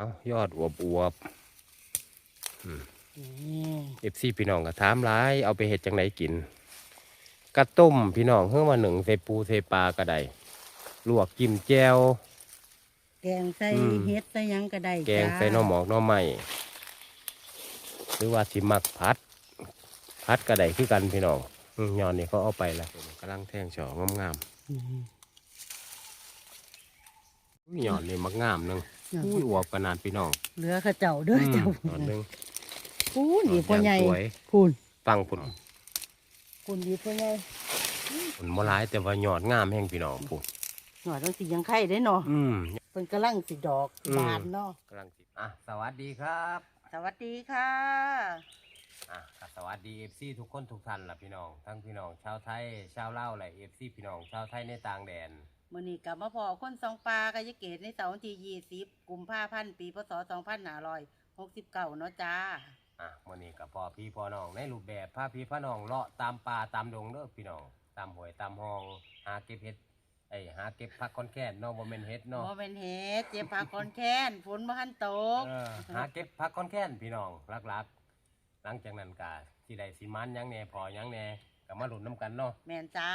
เอายอดอวบอวบนี่เอฟซีพี่น้องก็ถามหลายเอาไปเห็ดจังไดกินกระต้มพี่น้องเพิ่งมาหนึ่งใส่ปูใส่ปลาก็ได้ลวกจิ้มแจ่วแกงใส่อืมเฮ็ดใส่หยังก็ได้แกงจ้าใส่หน่อหมอกหน่อไม้หรือว่าสิมักพัด พัดก็ได้คือกันพี่น้องอืมยอนนี่เขาเอาไปแล้วกำลังแทงช่องามอืมๆอุ้ยยอนนี่มักงามหนึงย อดอุ้ยอวบขนาดพี่น้องเหลือเข้าเจ้าเด้อเจ้าอืมยอนหนึงพูนดีพ่อใหญ่สวยพูนฟังพุ่นพูนดีพ่อใหญ่พุ่นบ่หลายแต่ว่ายอดงามแห่งพี่น้องพุ่นหน่อยต้องสิยังไข่ได้เนาะอืมเพิ่นกำลังสิดอกอืมบานเนาะกำลังสิอะสวัสดีครับ สวัสดีค่ะอะก็สวัสดีเอฟซีทุกคนทุกท่านล่ะพี่น้อง ทั้งพี่น้องชาวไทยชาวลาวและเอฟซีพี่น้องชาวไทยในต่างแดน มื้อนี้กลับมาพอคนสองปลากายเกตในเสาร์วันที่20กุมภาพันธ์ปีพศ2569เนาะจ้า อะมื่อนี้กับพ่อพี่พ่อน้องในรูปแบบพาพี่พ่อน้องเลาะตามป่าตามดงเด้อพี่น้องตามห้วยตามห้อง หาเก็บเห็ดไอยหาเก็บผักคอนแค่นเนาะบ่แม่นเห็ดเนาะบ่เป็นเฮ็ดเจ็บผักคอนแค้นฝนบ่ทันตก เออหาเก็บผักคอนแค่นพี่น้องหลักๆหลังจากนั้นก็ที่ได้สิมันหยังแหน่พอหยังแหน่ ก็มาหลุนน้ำกันเนาะแม่นจ้า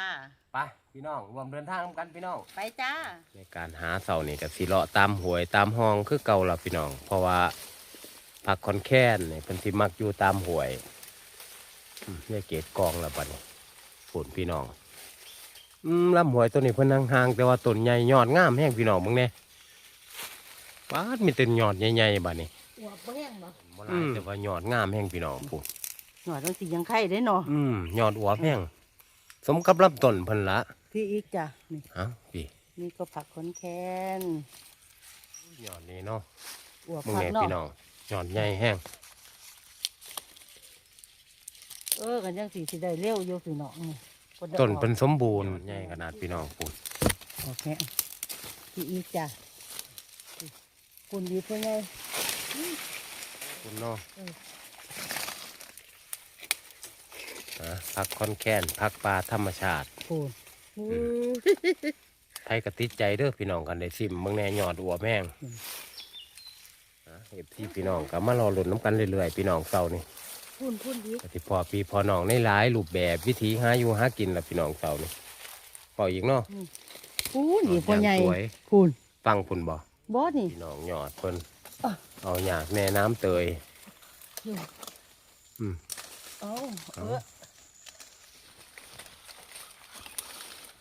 ไปพี่น้องรวมเดินทางนำกันพี่น้อง ไปจ้า ในการหาเสานี่ก็สิเลาะตามหวยตามห้องคือเก่าล่ะพี่น้อง เพราะว่าผักคอนแค้นนี่เพิ่นสิมักอยู่ตามหวยอืมเนี่ยเกตกองและบัดนี้ฝนพี่น้องอืมลำหวยตัวนี้เพิ่นห่างๆแต่ว่าต้นใหญ่ยอดงามแห้งพี่น้องมึงเนี่ยป้าดมีแต่ยอดใหญ่ๆบัดนี้หัวบ่แห้งบ่ บ่หลายแต่ว่ายอดงามแห้งพี่น้องปุ๊ หน่อยต้องสิยังไข่ได้เนาะอืมยอดอวบแห้งสมกับลำต้นเพิ่นละพี่อีกจ้ะนี่เอ้าพี่นี่ก็ผักคอนแคนยอดนี้เนาะหัวมึงผักเนี่ยเนาะพี่น้องยอดใหญ่แห้งเออกันยังสีสิได้เร็วอยู่พี่น้องนี่บ่ได้ต้นออกเป็นสมบูรณ์ใหญ่ขนาดพี่น้องปุ่นโอเคพี่อีกจ้ะคุณดีเพื่อนไงคุณเนาะเออ ฮะ พักคอนแค้นพักปลาธรรมชาติพูนไทยกติดใจเด้อพี่น้องกันได้ซิมเมืองแน่ยอดอัวแม่งเอฟซีพี่น้องก็มารอหลุนน้ำกันเรื่อยๆพี่น้องเศร้านี่พูนพูนดีก็ที่พอพี่พอน้องในหลายรูปแบบวิธีหาอยู่หากินละพี่น้องเศร้านี่พออีกเนาะพูนดีเพื่อนไงสวยพูนฟังพุ่นบ่บอสนี่พี่น้องยอดเพิ่นอะเอาหยากแน่น้ำเตยอืมเอาเออ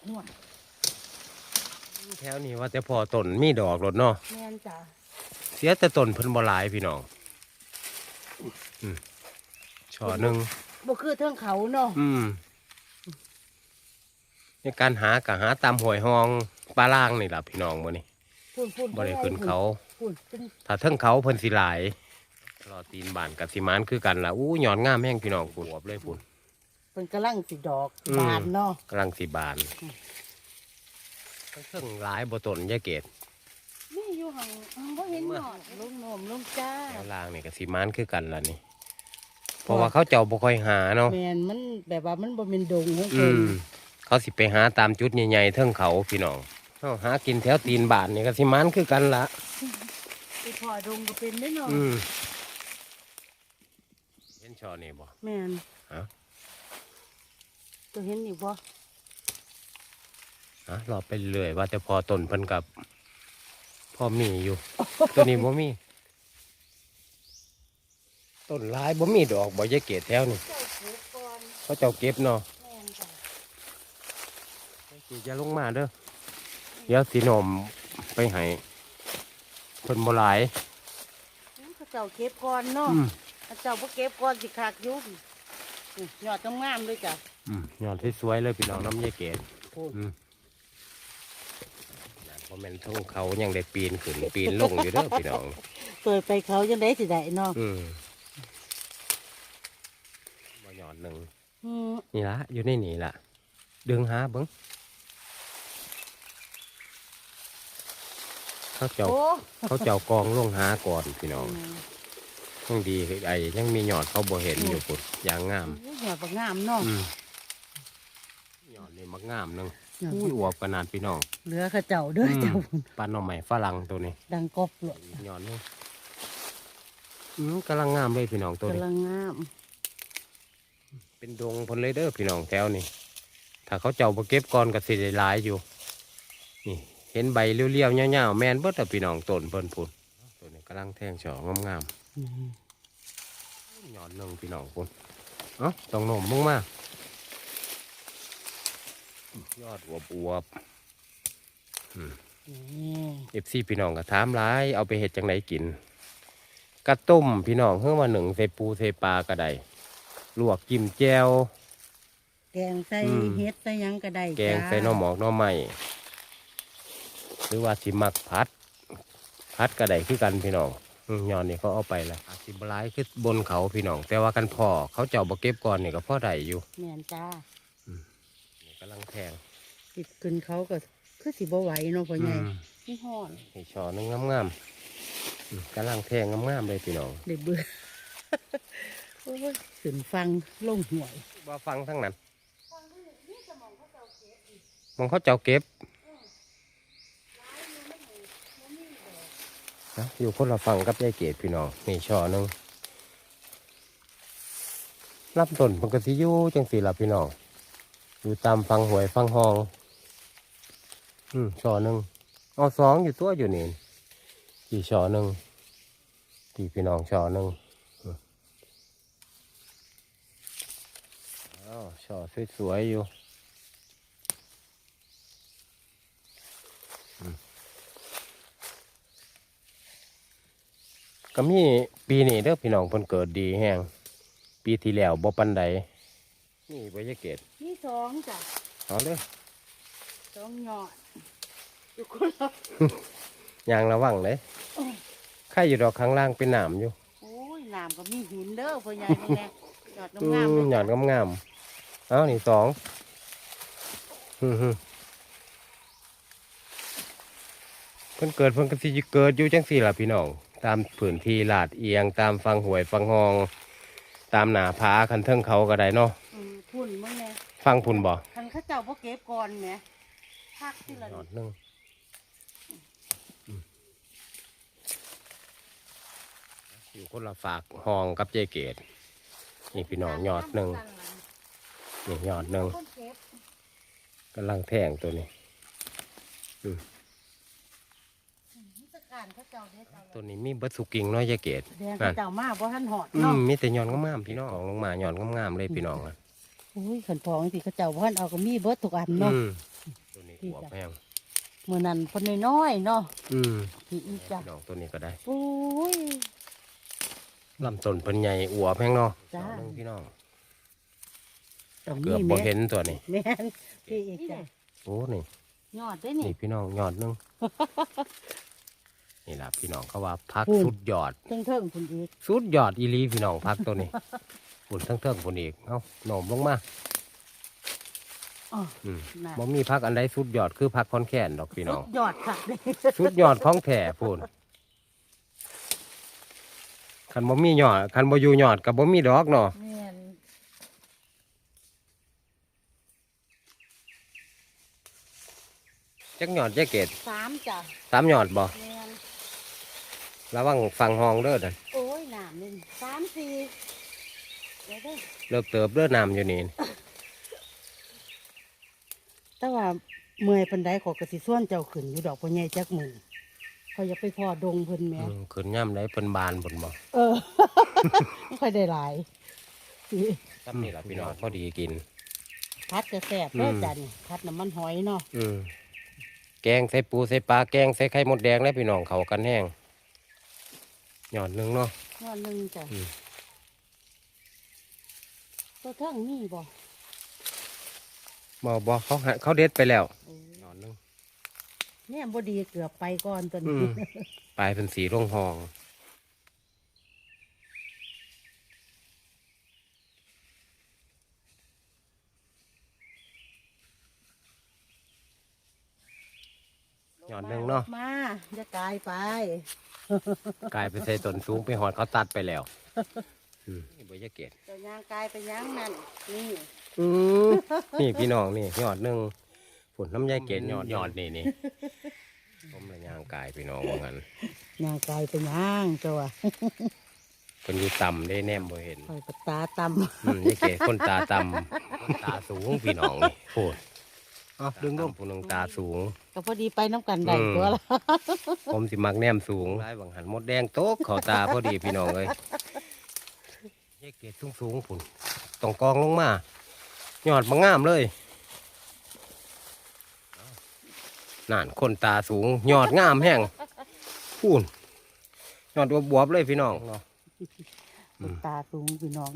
นวดแถวนี้ว่าแต่พอต้นมีดอกรถเนาะแม่นจ้ะเสียแต่ต้นเพิ่นบ่หลายพี่น้องอืมช่อหนึ่งบ่คือเทิงเขาเนาะอืมในการหาก็หาตามหวยห้องปลาล่างนี่ล่ะพี่น้องมื้อนี้พูนพูนบ่ได้ขึ้นเขาพูนเป็นถ้าเทิงเขาเพิ่นสิหลายรอตีนบ้านกับสิมานคือกันล่ะอู้หยอนงามแห้งพี่น้องปวบเลยพุ่น เป็นกำลังสิดอกอืม บานเนาะกำลังสิบานเทิงหลายบ่ต้นยาเกตนี่อยู่ห่างบ่เห็นหนอดลุงโหนมลุงจ้าแถวล่างนี่ก็สิมานคือกันล่ะนี่ เพราะว่าเขาเจ้าบ่ค่อยหาเนาะ แมนมันแบบว่ามันบ่เป็นดงของอืเพิ่นม เขาสิไปหาตามจุดใหญ่ๆเทิงเขาพี่น้องเขาหากินแถวตีนบานนี่ก็สิมันคือกันละไปพอดงก็เป็นได้เนาะอืมเห็นชอนี่บ่แมนฮะ ตัวเห็นอยู่บ่ฮะรอไปเรื่อยว่าแต่พอต้นเพิ่นกับพ่อมีอยู่ ตัวนี้บ่มี ต้นหลายบ่มีดอกบ่ยายเกตแถวนี่เจ้าผูกก่อนเขาเจ้าเก็บเนาะแม่นจ้ะสิจะลงมาเด้อเดี๋ยวสิหนมไปให้เพิ่นบ่หลายอืมเขาเจ้าเก็บก่อนเนาะอืม เขาเจ้าบ่เก็บก่อนสิคักอยู่นี่ยอดงามๆเลยจ้ะอืม ยอดสวยๆเลยพี่น้องน้ำยายเกตโอ้อืมนั่นเพราะแม่นทุ่งเขายังได้ปีนขึ้นปีนลงอยู่เด้อพี่น้อง เปิดไปเขาจังได๋สิได้เนาะอืมบ่หยอดหนึ่งอืมนี่ละอยู่ในนี่ละดึงหาเบิ้งเขาเจ้าโอ้เขาเจ้ากองลงหาก่อนพี่น้องยังดีไอ้ยังมีหยอดเขาบ่เห็นอยู่ปุ่นอย่างงามโอ้ยอดบ่งามเนาะอืมหยอด นี่มักงามหนึงยอดอุ้ยอวบขนาดพี่น้องเหลือเขาเจ้าเด้ออมเจ้าปลาหน่อใหม่ฝรั่งตัวนี้ดังกบเลยหยอดนี่อืมกำลังงามเลยพี่น้องตัวนี้กำลังงาม เป็นดงพนเลยเด้อพี่น้องแถวนี่ถ้าเขาเจ้าบ่เก็บก่อนก็สิได้หลายอยู่ นี่ เห็นใบเรียวๆเงาวๆแม่นเบิดอะพี่น้องต้นเพิ่นพุ่นตัวนี้กำลังแทงช่องามๆหย่อนหนึงพี่น้องพุ่นเอ้าต้องโน้มมึงมา ยอดอวบอวบนี่เอฟซีพี่น้องก็ถามหลายเอาไปเห็ดจังไดกินกระต้มพี่น้องเพิ่งมาหนึ่งใส่ปูใส่ปลาก็ได้ลวกจิ้มแจวแกงใส่อืมเฮ็ดใส่หยังก็ได้แกงจ้าใส่หน่อหมอกหน่อไม้หรือว่าสิมักพัด พัดก็ได้คือกันพี่น้องอืมย้อนนี่เขาเอาไปแล้วอาจสิบหลายคือบนเขาพี่น้อง แต่ว่ากันพอเขาเจ้าบ่เก็บก่อนนี่ก็พอได้อยู่แม่นจ้านี่ กำลังแทงสิขึ้นเขาก็คือสิบ่ไหวเนาะพ่อใหญ่อืมนี่ฮ้อนนี่ช่อหนึงงามๆอืมกำลังแทงงามๆเลยพี่น้องได้เบื่อโอ้ยขึ้นฟังลงห่วยว่าฟังทั้งนั้นมองเขาเจ้าเก็บนะอยู่คนละฝั่งกับยายเกดพี่น้องนี่ช่อหนึงรับต้นมันก็สิอยู่จังสีละพี่น้อง อยู่ตามฟังหวยฟังห้อง อืมช่อหนึ่งเอาสองอยู่ตัวอยู่นี่กี่ช่อหนึ่งกี่พี่น้องช่อหนึ่งอ้าวช่อสวยๆอยู่ก็มีปีนี้เด้อพี่น้องเพิ่นเกิดดีแฮงปีที่แล้วบ่ปันใดนี่บ่ยะเกตนี่ สองจ้ะเอาเด้อสองยอดอยู่คนละยางระวังเลยโอ้ยไข่อยู่ดอกข้างล่างเป็นหนามอยู่โอ้ยน้ำก็มีหินเด้อพ่อใหญ่นี่แหละยอดอืงามๆมเลยหยอดงามๆเอานี่สองฮึ่มๆเพิ่นเกิดเพิ่นก็สิเกิดอยู่จังสี่ล่ะพี่น้องตามพื้นที่ลาดเอียงตามฟังหวยฟังหอง ตามหนาผาคันเทิงเขาก็ได้เนาะอืมพุ่นมึงแน่ ฟังพุ่นบ่คันเขาเจ้าบ่เก็บก่อนแหมพักที่ละหยอนี่ดหนึงอืมอยู่คนละฝากห้องกับเจเกตนี่พี่น้องหยอดหนึ่งนี่หยอดหนึ่งคนเก็บกำลังแทงตัวนี้นิสการเขาเจ้าเด็ดเอาตัวนี้มีเบิดสุกิงเน้อยยายเกตแดงเขาเจ้ามาบ่ทันหอดอืเนาะมมีแต่หยอนงามๆพี่น้องของลงมาหยอนงามๆเลยพี่น้องอะ อุ้ยขันพองสิเขาเจ้าบ่ทันเอาก็มีเบิดทุกอันเนาะอืมตัวนี้ขวบแพงมื้อนั้นเพิ่นน้อยๆเนาะอืมพี่อีจ้ะพี่น้องตัวนี้ก็ได้อุ้ยลำต้นเพิ่นใหญ่อวบแพงเนาะจ้าดอกหนึ่งพี่น้องต้องเกือบมีบ่แม่เห็นตัวนี้แม่นพี่อีจ้ะโอ้นี่ยอดได้นี่นี่พี่น้องหยอดหนึงนี่ล่ะพี่น้องเขาว่าพักอืมสุดยอดเทิงๆพุ่นอีกสุดยอดอีหลีพี่น้องพักตัวนี้ ฝุ่นทั้งเทิงฝุ่นอีกเอ้าหน่มลงมาอ๋ออืมน่ะบ่มีพักอันใดสุดยอดคือพักคอนแคนดอกพี่น้องสุดยอดค่ะสุดยอดของแท้พูนคันบ่มียอดคันบ่อยู่ยอดกับบ่มีดอกเนาะแม่นจักยอดจักเกตสามจ้ะสามยอดบ่แม่นระวังฟังห้องเด้อนั่นโอ้ยน้ำนี่สามสี่ เดี๋ยวเด้อเลิกเติบเด้อน้ำอยู่นี่แต่ว่าเมื่อยปันไดขอกระสิส่วนเจ้าขึ้นอยู่ดอกพ่อใหญ่จักมือเขาอย่าไปพอดงเพิ่นแหม่อืมขึ้นย่ำได้เพิ่นบานบนบ่เออไม่ค่อยได้หลายสิซ้ำนี่ล่ะพี่น้องพอดีกินพัดจะแซ่บเด้ออืมจ้ะนี่พัดน้ำมันหอยเนาะอืมแกงใส่ปูใส่ปลาแกงใส่ไข่มดแดงแล้วพี่น้องเขากันแห้งยอดหนึงเนาะยอดหนึ่งจ้ะอืม ตัวเท่งนี่บ่บ่บ่เขาหาเขาเด็ดไปแล้วยอดหนึงเนี่ยบ่ดีเกือบไปก่อนตัวอืนี้มปลายเป็นสีร่งหองยอดหนึ่งเนาะมาจะกลายไป กลายเป็นใส่ต้นสูงไปหอดเขาตัดไปแล้วอืม นี่บอยาเกตเจ้ายางกลายไปยางนั่นนี่อืมนี่พี่น้องนี่ยอดหนึ่งฝนน้ำยายเกตยอดยอดนี่นี่ผมละยางกายพี่น้องว่างั้นยางกลายไปยางเจ้าว่ะเพิ่นอยู่ต่ำได้แนมบ่เห็นคอยตาตอืมยายเกดคนตาต่ำตาสูงพี่น้องนี่โพดอ๋อดึงลงผู้หนึงตาสูงำก็พอดีไปน้ำกันได้อืมตัวละผมสิมักแนมสูงได้บางหันมดแดงโต๊ะเขาตาพอดีพี่น้องเอ้ย ยายเกดสูงสูงๆพุ่นต้องกองลงมายอดมางามเลยนั่นคนตาสูงยอดงามแห้งพูนยอดบวบๆเลยพี่น้องเนาะอืมตาสูงพี่น้อง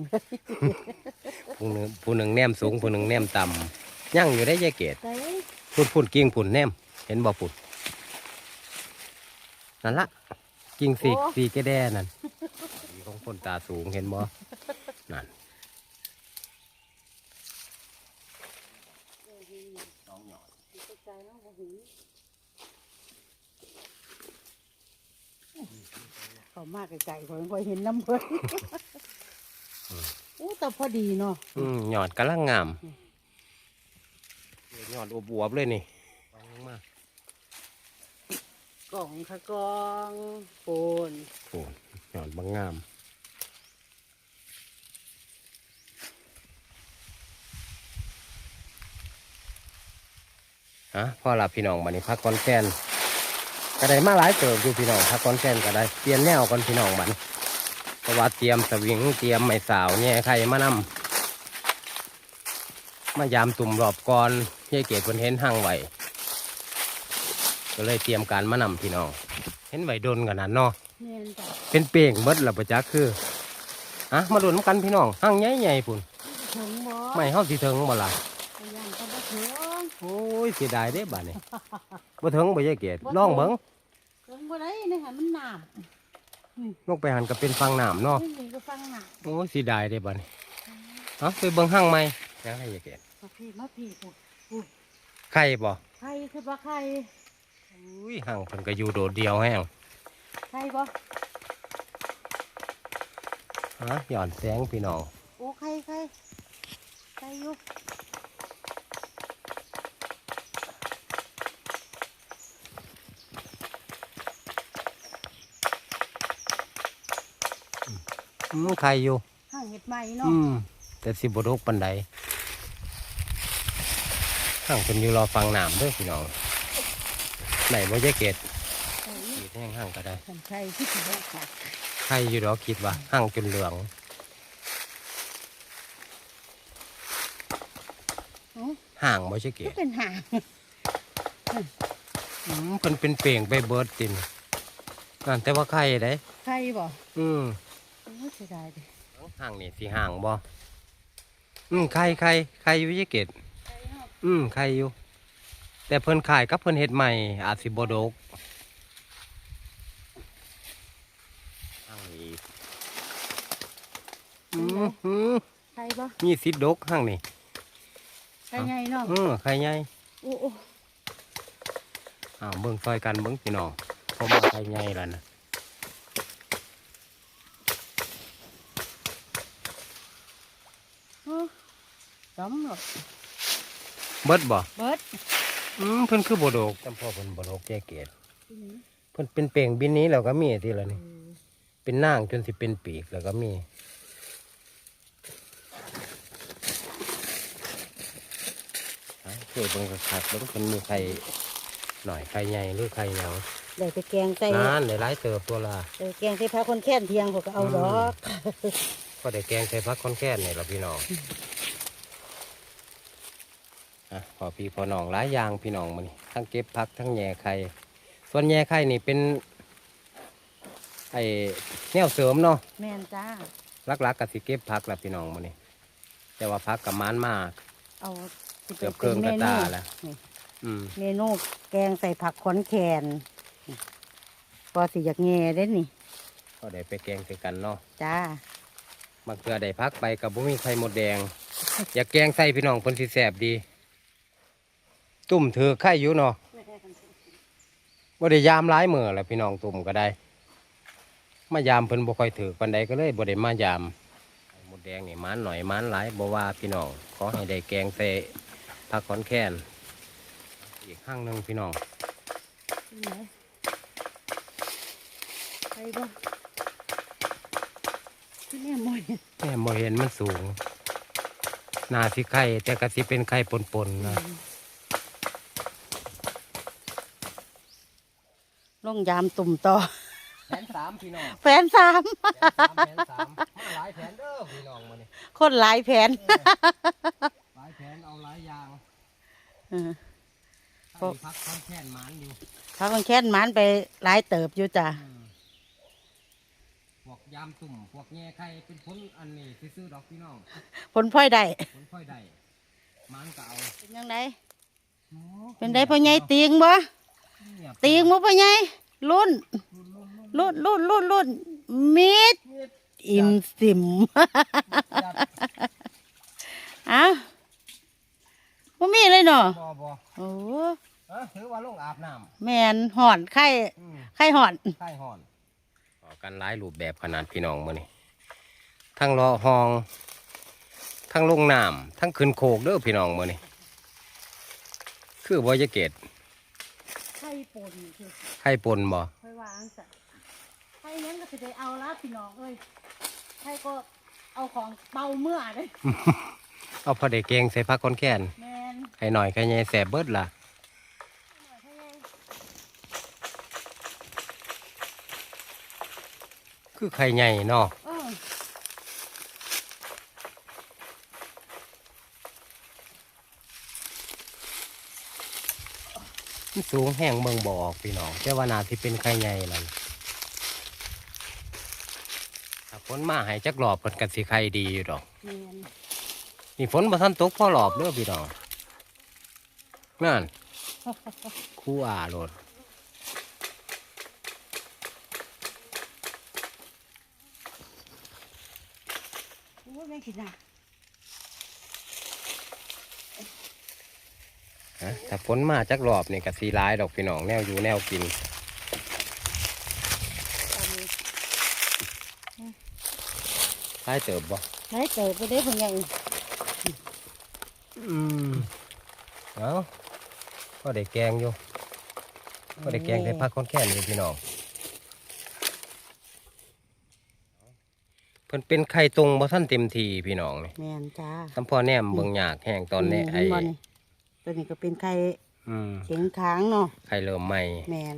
ผู้หนึ่งผู้หนึ่งแนมสูงผู้หนึ่งแนมต่ำยั่งอยู่ได้ยายเกดใส่พุ่นพุ่นกิ่งพุ่นแนม เห็นบ่พุ่นนั่นละกิ่งสีกสีกระแดนั่นสีของคนตาสูงเห็นบ่ นั่นสองหยอดเขามากไกลๆคอยคอยเห็นน้ำเพิ่นอู้แต่พอดีเนาะอืมหยอดกำลังงามหยอดบวบๆเลยนี่วางลงมากล่องขะกองโปนโอ้หยอดบางงาม ฮะพ่อหลับพี่น้องบันนี้พักคอนแกนก็ได้มาหลายเติบอยู่พี่น้องพักคอนแกนก็ได้เปลี่ยนแนวก่อนพี่น้องบัดนเพราะว่าเตรียมสวิงเตรียมไม้สาวเนี่ยใครมานำมายามตุ่มรอบก่อนยายเกดเพิ่นเห็นห้างไหวก็เลยเตรียมการมานำพี่น้อง เห็นไหวโดนกันนั้นเนาะแม่นจ้ะเป็นเป่งเบิดละประจักษ์คืออะมาดูน้ำกันพี่น้องห้างใหญ่ๆพุ่นถึงบ่ไม่เฮาสิถึงบ่ล่ะ ไปย่างก็บ่ถึง โอ้ ยเสียดายเด้บัดนี้บ่ถึงบ่ยายเกดลองเบิ่งถึงบ่ได้นี่ค่ะมันหนามลงไปหันก็เป็นฟังน้ำเนาะไม่มีก็ฟังหนามโอ้ยเสียดายเด้บัดนี้เอ้าไปเบิ่งห้างใหม่ยังไงยายเกดมาพี่มาพี่ปุ๊บไข่บ่ใครคือบ่ใครอุ้ยห้างเพิ่นก็อยู่โดดเดียวแฮงใครบ่ฮะหย่อนแสงพี่น้องโอ้ใครใครใครอยู่ อืมไข่อยู่ห้างเห็ดใหม่เนาะอืม แต่สิบ่ดกปานใดห้างเพิ่นอยู่รอฟังน้ำเด้อพี่น้องไหนบ่ยายเกดใครขีดแห้งห้างก็ได้ฉันใครที่สิบ่ค่ะใครอยู่ดอกคิดว่าห้างจนเหลืองโอ้ห่างบ่ใช่เกก็ศเป็นหางอืมเพิ่นเป็นเปล่งไปเบิดตินนั่นแต่ว่าไข่ได้ใครบ่อืมโอ้ เสียดายดิห่างนี่สิห่างบ่อืมไข่ไข่ไข่อยู่ใช่เกศใครเนาะอืมไข่อยู่ แต่เพิ่นขายกับเพิ่นเฮ็ดใหม่อาจสิบ่ดกห่างนี่อืมอืมใครบ่มีสิทธิ์ดกห่างนี่ใครไงเนาะอืมไข่ใหญ่โอ้โอ้อ้าวเบิ่งซอยกันเบิ่งพี่น้องผมว่าไข่ใหญ่แล้วนะ โอ้ จำหรอกเบิดบ่เบิดอืมเพิ่นคือบ่ดกจำพ่อเพิ่นบ่ดกแก่เกศเพิ่นเป็นเป่งบินนี้แล้วก็มีทีละนี่ เป็นนางจนสิเป็นปีกแล้วก็มีเอาช่วยเบิ่งคักๆเบิ่งเพิ่นมีไข่หน่อยไข่ใหญ่หรือไข่หยังได้ไปแกงใส่นานได้หลายเติบตัวละได้แกงใส่ผ้าคนแค้นเทียงพวกก็เอาดอก ก็ได้แกงใส่พักคอนแค่นนี่ล่ะพี่น้องอะ พอพี่พอน้องหลายอย่างพี่น้องมื้อนี้ทั้งเก็บผักทั้งแหย่ไข่ส่วนแหย่ไข่นี่เป็นไอ้แนวเสริมเนาะแม่นจ้าลักๆกับสิเก็บผักละพี่น้องมื้อนี้แต่ว่าผักกับมันมากเอาสิเกือบเครื่องกระตาแล้วนี่อืมเมนูแกงใส่ผักขอนแคนพอสิอยากแง่เด้นี่ก็ได้ไปแกงใส่กันเนาะจ้าบางเทื่อได้พักไปกับบุมีไข่มดแดง อยากแกงใส่พี่น้องเพิ่นสิแซ่บดี ตุ่มถือไข่อยู่เนาะบ่ได้ยามหลายมื้อแหละพี่น้องตุ่มก็ได้ มายามเพิ่นบ่ค่อยถือปานใดก็เลยบ่ได้มายามไข่มดแดงนี่มันหน่อยมันหลายบ่ว่าพี่น้องขอให้ได้แกงใส่ผักขอนแคนอีกข้างหนึงพี่น้องใครบ่แม่บ่เห็นมันสูงหนาสิไข่แต่ก็สิเป็นไข่ปนๆนะ ลงยามตุ่มต่อ แผนสามพี่น้องแผนสามแผนสามมาหลายแผนเด้อพี่น้องมานี่คนหลายแผนหลายแผนเอาหลายอย่างเออถ้ามีพักคอนแค่นหมันอยู่พาคนแค้นหมันไปหลายเติบอยู่จ้ะอืมพวกยามตุ่มพวกแง่ไข่เป็นผลอันนี้ซื้อๆดอกพี่น้องผลพลอยได้ผลค่อยได้หมันก็เอาเป็นยังไงโอ้เป็นได้พ่อใหญ่ตีงบ่เงียบ ตีงบ่พ่อใหญ่รุ่นรุ่นรุ่นรุ่นรุ่นรุ่นรุ่นมิดเงียบอิ่มสิมจัดเอ้าบ่มีเลยเนาะบ่บ่โอ้เอ้อถือว่าลงอาบน้แม่นห่อนไข้ำอืมไข้ห่อนใช่ห่อนออกกันหลายรูปแบบขนาดพี่น้องมื้อนี้ทั้งรอห้อง ทั้งลงน้ำทั้งขึ้นโคกเด้อพี่น้องมื้อนี้คือบ่จะเกตไข้ ป่นคือไข่ปนบ่ค่อยวางซะไข้นั้นก็สิได้เอาละพี่น้องเอ้ยไข้ก็เอาของเบาเมื่อเลยเอาพอได้เกงใส่ผักคอนแค้นแม่นไข่หน่อยไข่ใหญ่แสบเบิดล่ะพ่อใหญ่คือไข่ใหญ่เนาะ เออ มันสูงแห้งเบิ่งบ่ออกพี่น้องแต่ว่านาที่เป็นไข่ใหญ่นั่นถ้าฝนมาให้จักรอบเพิ่นก็สิไข่ดีอยู่ดอกแม่นนี่ฝนมาทันตกพอหลอบเด้อพี่น้องนั่นคู่อาโลดโอ้ยแม่งคิดนะ ฮะ ถ้าฝนมาจักรอบนี่ก็สีร้ายดอกพี่น้องแนวอยู่แนวกินตอนนี้ร้ายเติบบ่ไข้เติบไปได้พ่อใหญ่อืมเอาก็ได้แกงอยู่ก็ได้แกงได้พักคนแค่นอยู่พี่น้องเพิ่นเป็นไข่ตรงบ่ทันเต็มทีพี่น้องนี่แม่นจ้าทำพ่อแนมเบิ่งยากแห้งตอนนี้ไอ้เห็บ่นี่ ตัวนี้ก็เป็นไข้อืมเข็งค้างเนาะไข่เริ่มใหม่แม่น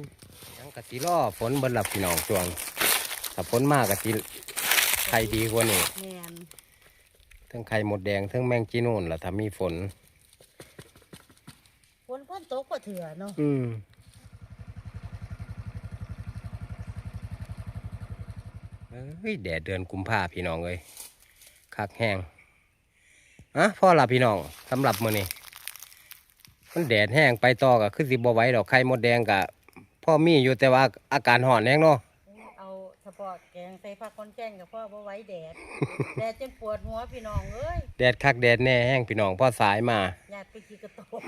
ยังกะสิรอฝนเบิ่นหลับพี่น้องช่วงถ้าฝนมากกะสิไข่ดีกว่านี่แม่นทั้งไข่หมดแดงทั้งแมงจีนูนล่ะถ้ามีฝน ฝนพ่นตกก็เถื่อเนาะอืมเอ้ยแดดเดือนกุมภาพี่น้องเอ้ยคักแห้งอะพ่อละพี่น้องสำหรับมื้อนี้ มันแดดแห้งไปต่อก็คือสิบ่ไหวดอกไข่มดแดงกะพ่อมีอยู่แต่ว่าอาการห่อนแห้งเนาะเอาเฉพาะแกงใส่ผักคนแกงกับพ่อบ่ไหว้แดด แดดจนปวดหัวพี่น้องเอ้ยแดดคักแดดแน่แห้งพี่น้องพ่อสายมาอยากไปขี่กระโตก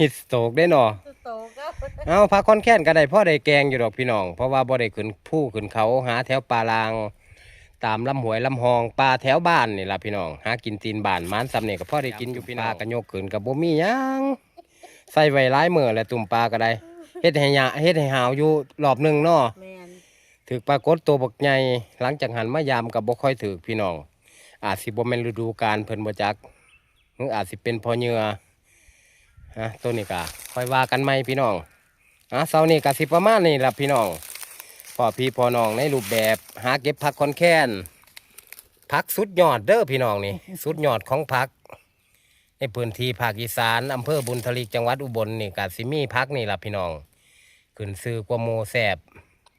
ฮิตสโตกได้เนาะโตก็เอาพักคอนแค้นก็ได้พ่อได้แกงอยู่ดอกพี่น้อง เพราะว่าบ่ได้ขึ้นผู้ขึ้นเขาหาแถวป่าลาง ตามลำหวยลำหองป่าแถวบ้านนี่ล่ะพี่น้องหากินตีนบ้านหมานสำเนี่ยก็พ่อได้กินอยู่พี่น้องปลากระโยกขึ้นกับบ่มีหยังใส่ไว้หลายมื้อแล้วตุ่มปลาก็ได้เฮ็ดให้ยะเฮ็ดให้หาวอยู่รอบหนึงเนาะแมนถึกปรากฏตัวบักใหญ่หลังจากหันมายามกับบ่ค่อยถึกพี่น้อง อาจสิบ่แม่นฤดูกาลเพิ่นบ่จักหรืออาจสิเป็นเพอเหยื่อฮะตัวนี้ก็ค่อยว่ากันใหม่พี่น้องอะเสาร์นี้ก็สิประมาณนี้ล่ะพี่น้อง พ่อพี่พ่อน้องในรูปแบบหาเก็บผักคอนแค้นผักสุดยอดเด้อพี่น้องนี่ สุดยอดของผัก ในพื้นที่ภาคอีสานอำเภอบุญทลิกจังหวัดอุบลนี่ก็สิมีผักนี่ล่ะพี่น้องขึ้นซื้อกว่าหมูแซบ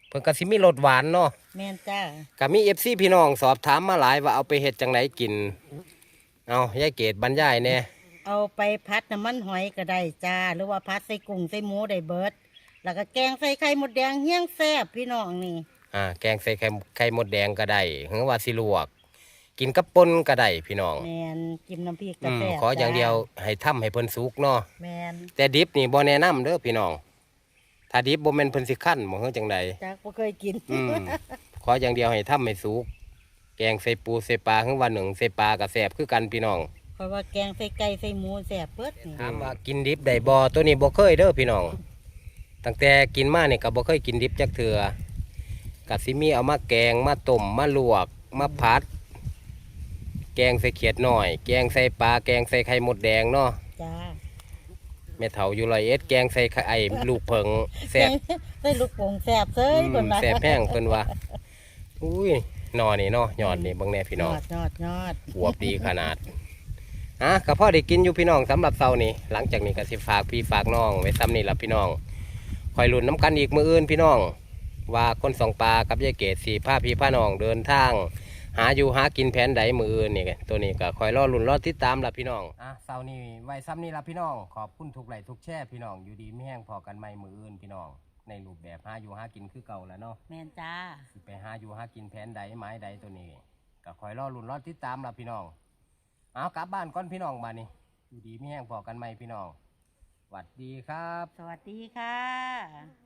เพิ่นก็สิมีรสหวานเนาะแมนจ้าก็มีเอฟซีพี่น้องสอบถามมาหลายว่าเอาไปเฮ็ดจังไหนกิน เอายายเกดบรรยายแหน่เอาไปพัดน้ำมันหอยก็ได้จ้า หรือว่าพัดใส่กุ้งใส่หมูได้เบิด แล้วก็แกงใส่ไข่มดแดงเฮี้ยงแซ่บพี่น้องนี่อ่าแกงใส่ไข่ไข่มดแดงก็ได้หรือว่าสิลวก กินกับปนก็ได้พี่น้องแมนจิ้มน้ำพริกกอืระมแซ่บขออย่างจ้เดียวให้ทำให้เพิ่นสุกเนาะแมนแต่ดิบนี่บ่แนะนำเด้อพี่น้องถ้าดิบบ่แม่นเพิ่นสิคั่นบ่เฮ็ดจังไดจากบ่เคยกินอืมขออย่างเดียวให้ทำให้สุก แกงใส่ปูใส่ปลาหรือว่าหนึ่งใส่ปลาก็แซ่บคือกันพี่น้องเพราะว่าแกงใส่ไก่ใส่หมูแซ่บเบิดนี่ถามว่ากินดิบได้บ่ตัวนี้บ่เคยเด้อพี่น้อง ตั้งแต่กินมาเนี่ยก็บ่เคยกินดิบจักเถื่อกะสิมีเอามาแกงมาต้มมาลวกมาผัด แกงใส่เขียดหน่อย แกงใส่ปลาแกงใส่ไข่มดแดงเนาะจ้าแม่เฒ่าอยู่ลอยเอ็ดแกงใส่ไข่ลูกเพิงแซ่บได้ลูกโป่งแซ่บเซ้อืยมเพิ่นว่าแซ่บแห้งเพิ่นว่าอุ้ยหนอนี่เนาะยอดนี่เบางแน่พี่น้องยอดยอดยอดอวบดีขนาด อะก็พ่อได้กินอยู่พี่น้องสำหรับเสาร์นี้หลังจากนี้ก็สิฝากพี่ฝากน้องไว้ซ้ำนี่ละพี่น้อง คอยลุ้นน้ำกันอีกมืออื่นพี่น้อง ว่าคนสองปลากับยายเกดสีผ้าพี่ผ้าน้องเดินทาง หาอยู่หากินแผนใดมืออื่นนี่ตัวนี้ก็คอยรอลุ้นรอติดตามละพี่น้องอะเสาร์นี้ไว้ซ้ำนี่ละพี่น้องขอบคุณทุกไหลค์ทุกแช่พี่น้องอยู่ดีไม่แห้งพอกันไม่มืออื่นพี่น้อง ในรูปแบบหาอยู่หากินคือเก่าแล้วเนาะแม่นจ้าสิไปหาอยู่หากินแผนใดไม้ใดตัวนี้ก็คอยรอลุ้นรอติดตามละพี่น้องเอากลับบ้านก่อนพี่น้องมานี่อยู่ดีไม่แห้งพอกันไหมพี่น้องห วัสดีครับ สวัสดีค่ะ